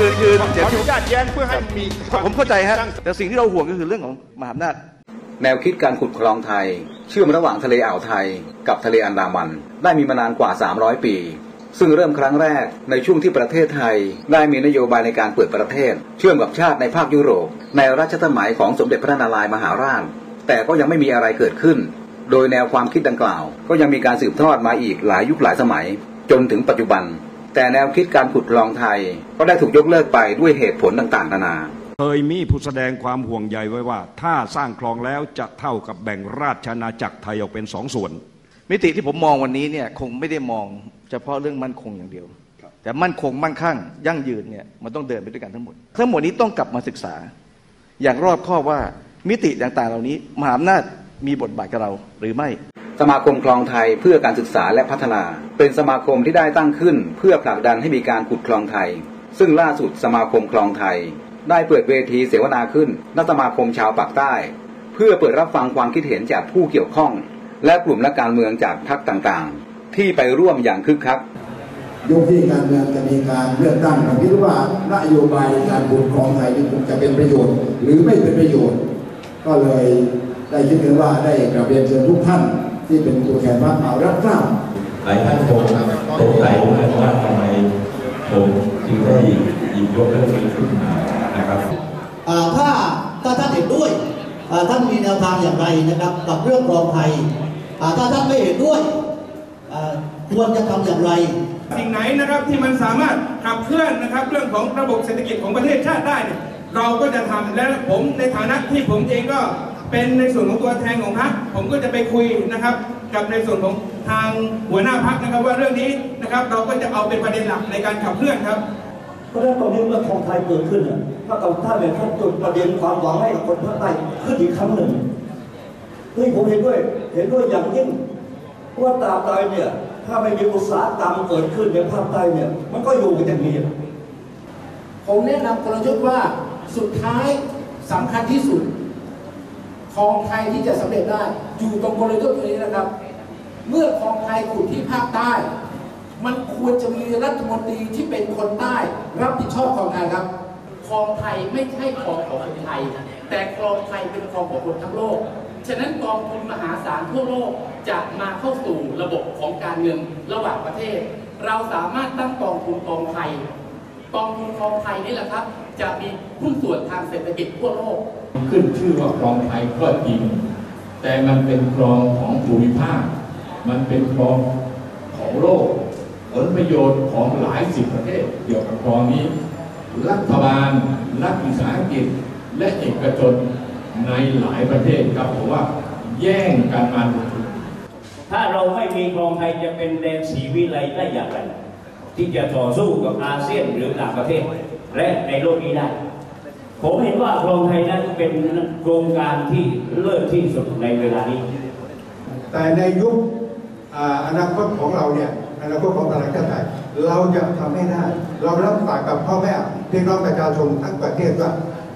คือคือขอเดี๋ยวอนุญาตแย้งเพื่อให้มีควผมเข้าใจฮะแต่สิ่งที่เราห่วงก็คือเรื่องของมหาอำนาจแนวคิดการขุดคลองไทย เชื่อมระหว่างทะเลอ่าวไทย กับทะเลอันดามัน ได้มีมานานกว่า 300 ปี ซึ่งเริ่มครั้งแรกในช่วงที่ประเทศไทย ได้มีนโยบายในการเปิดประเทศ เชื่อมกับชาติในภาคยุโรป ในรัชสมัยของสมเด็จพระนารายณ์มหาราช แต่ก็ยังไม่มีอะไรเกิดขึ้น โดยแนวความคิดดังกล่าว ก็ยังมีการสืบทอดมาอีกหลายยุคหลายสมัย จนถึงปัจจุบัน แต่แนวคิดการขุดคลองไทย ก็ได้ถูกยกเลิกไปด้วยเหตุผลต่างๆนานาเคยมีผู้แสดงความห่วงใยไว้ว่า ถ้าสร้างคลองแล้วจะเท่ากับแบ่งราชอาณาจักรไทยออกเป็นสองส่วน มิติที่ผมมองวันนี้เนี่ยคงไม่ได้มองเฉพาะเรื่องมั่นคงอย่างเดียว แต่มั่นคงมั่งคั่งยั่งยืนเนี่ยมันต้องเดินไปด้วยกันทั้งหมด ทั้งหมดนี้ต้องกลับมาศึกษา อย่างรอบคอบว่ามิติต่างๆ เหล่านี้มหาอำนาจมีบทบาทกับเราหรือไม่ สมาคมคลองไทยเพื่อการศึกษาและพัฒนา เป็นสมาคมที่ได้ตั้งขึ้น เพื่อผลักดันให้มีการขุดคลองไทย ซึ่งล่าสุดสมาคมคลองไทย ได้เปิดเวทีเสวนาขึ้นณสมาคมชาวปากใต้ เพื่อเปิดรับฟังความคิดเห็นจากผู้เกี่ยวข้อง และกลุ่มนักการเมืองจากพรรคต่างๆ ที่ไปร่วมอย่างคึกคักยุคที่การเมืองจะมีการเลือกตั้งผมคิดว่านโยบายการบุญของไทยนี่คงจะเป็นประโยชน์ หรือไม่เป็นประโยชน์ ก็เลยได้คิดกันว่าได้กราบเรียนเชิญทุกท่าน ที่เป็นตัวแทนพรรคมารับทราบหลายท่านคงสงสัยเหมือนกันว่าทำไมผมจึงได้หยิบยกเรื่องนี้ขึ้นมานะครับอ่าถ้าถ้าท่านเห็นด้วยอ่าท่านมีแนวทางอย่างไรนะครับ กับเรื่องครองไทยอ่าถ้าท่านไม่เห็นด้วยอ่าควรจะทำอย่างไรสิ่งไหนนะครับที่มันสามารถขับเคลื่อนนะครับเรื่องของระบบเศรษฐกิจของประเทศชาติได้เนี่ย เราก็จะทำและผมในฐานะที่ผมเองก็เป็นในส่วนของตัวแทนของพรรคผมก็จะไปคุยนะครับ กับในส่วนของทางหัวหน้าพรรคนะครับว่าเรื่องนี้นะครับ เราก็จะเอาเป็นประเด็นหลักในการขับเคลื่อนครับเพราะฉะนั้นตอนนี้เมื่อคลองไทยเกิดขึ้นเนี่ยถ้ากับท่านเป็นท่านจุดประเด็นความหวังให้กับคนภาคใต้ขึ้นอีกครั้งหนึ่งเฮ้ยผมเห็นด้วยเห็นด้วยอย่างยิ่งว่าตราบใดเนี่ยถ้าไม่มีอุตสาหกรรมเกิดขึ้นในภาคใต้เนี่ยมันก็อยู่กันอย่างนี้ผมแนะนำกลยุทธ์ว่า สุดท้ายสำคัญที่สุดคลองไทยที่จะสำเร็จได้ อยู่ตรงกลยุทธ์ตัวนี้นะครับ เมื่อคลองไทยขุดที่ภาคใต้ มันควรจะมีรัฐมนตรีที่เป็นคนใต้ รับผิดชอบคลองไทยครับคลองไทยไม่ใช่คลองของคนไทย แต่คลองไทยเป็นคลองของคนทั้งโลก ฉะนั้นกองทุนมหาศาลทั่วโลกจะมาเข้าสู่ระบบของการเงินระหว่างประเทศ เราสามารถตั้งกองทุนกองไทย กองทุนกองไทยนี่แหละครับ จะมีหุ้นส่วนทางเศรษฐกิจทั่วโลก ขึ้นชื่อว่าคลองไทยก็จริง แต่มันเป็นคลองของภูมิภาค มันเป็นคลองของโลก ผลประโยชน์ของหลายสิบประเทศเกี่ยวกับคลองนี้ รัฐบาล รัฐวิสาหกิจ และเอกชนในหลายประเทศครับผมว่าแย่งกันมาถ้าเราไม่มีคลองไทยจะเป็นแดนสีวิไลได้อย่างไร ที่จะต่อสู้กับอาเซียนหรือต่างประเทศ และในโลกนี้ได้ ผมเห็นว่าคลองไทยนั้นเป็นโครงการที่เลิศที่สุดในเวลานี้ แต่ในยุคออนาคตของเราเนี่ยอนาคตของประเทศไทยเราจะทำให้ได้ เรารับปากกับพ่อแม่พี่น้องประชาชนทั้งประเทศว่า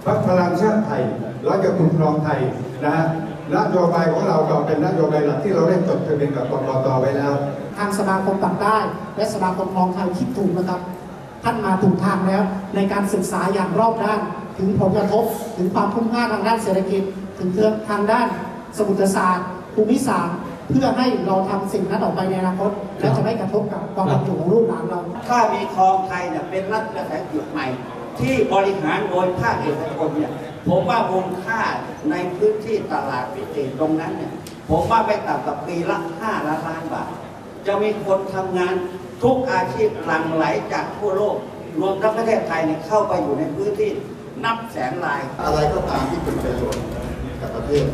พรรคพลังชาติไทย เราจะคุ้มครองไทยนะฮะนโยบายของเราก็เป็นนโยบายหลักที่เราได้จดทะเบียนกับกกตไว้แล้ว ทางสมาคมปากใต้และสมาคมคลองไทยคิดถูกนะครับ ท่านมาถูกทางแล้วในการศึกษาอย่างรอบด้าน ถึงผลกระทบถึงความคุ้มค่าทางด้านเศรษฐกิจ ถึงเรื่องทางด้านสมุทรศาสตร์ภูมิศาสตร์เพื่อให้เราทำสิ่งนั้นออกไปในอนาคตและจะไม่กระทบกับความเป็นอยู่ของลูกหลานเรา ถ้ามีคลองไทยเนี่ยเป็นรัฐวิสาหกิจใหม่ ที่บริหารโดยภาคเอกชนเนี่ยผมว่ามูลค่าในพื้นที่ตลาดพิเศษตรงนั้นเนี่ยผมว่าไม่ต่ำกว่าปีละ5ล้านล้านบาท จะมีคนทำงานทุกอาชีพหลั่งไหลจากทั่วโลก รวมทั้งประเทศไทยเนี่ยเข้าไปอยู่ในพื้นที่นับแสนราย อะไรก็ตามที่เป็นประโยชน์กับประเทศ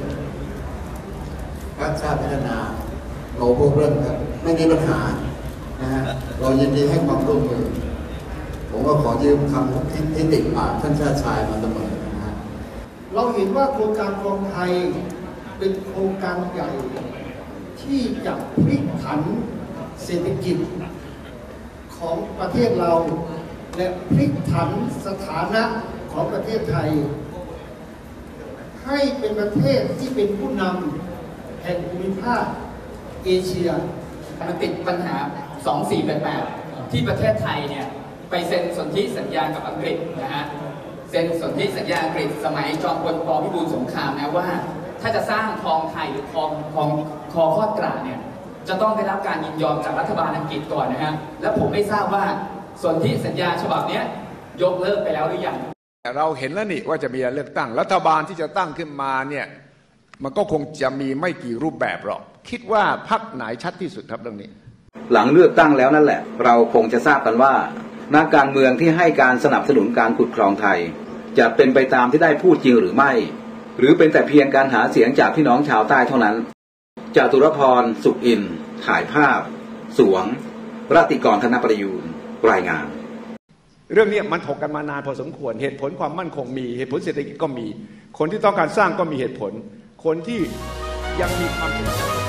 พรรคชาติพัฒนาเราพวกเรื่องครับไม่มีปัญหานะฮะเรายินดีให้ความร่วมมือ ผมก็ขอยืมคำที่ที่ติดปากท่านชาติชายมาเสมอนะฮะเราเห็นว่าโครงการคลองไทยเป็นโครงการใหญ่ที่จะพลิกผัน เศรษฐกิจของประเทศเรา และพลิกผันสถานะของประเทศไทย ให้เป็นประเทศที่เป็นผู้นำแห่งภูมิภาคเอเชีย มันติดปัญหา 2488 ที่ประเทศไทยเนี่ย ไปเซ็นสนธิสัญญากับอังกฤษนะฮะเซ็นสนธิสัญญาอังกฤษสมัยจอมพลปพิบูลสงครามนะว่า ถ้าจะสร้างคลองไทยหรือคลองคลองคอข้อตราเนี่ย จะต้องได้รับการยินยอมจากรัฐบาลอังกฤษก่อนนะฮะและผมไม่ทราบว่าสนธิสัญญาฉบับเนี้ยยกเลิกไปแล้วหรือยังเราเห็นแล้วนี่ว่าจะมีการเลือกตั้งรัฐบาลที่จะตั้งขึ้นมาเนี่ยมันก็คงจะมีไม่กี่รูปแบบหรอกคิดว่าพักไหนชัดที่สุดครับเรื่องนี้ หลังเลือกตั้งแล้วนั่นแหละ เราคงจะทราบกันว่านักการเมืองที่ให้การสนับสนุนการขุดคลองไทย จะเป็นไปตามที่ได้พูดจริงหรือไม่ หรือเป็นแต่เพียงการหาเสียงจากพี่น้องชาวใต้เท่านั้นจาตุรพรสุขอินทร์ ถ่ายภาพ สวงรติกรธนประยูนรายงาน เรื่องนี้มันถกกันมานานพอสมควรเหตุผลความมั่นคงมีเหตุผลเศรษฐกิจก็มี คนที่ต้องการสร้างก็มีเหตุผล คนที่ยังมีความสนใจ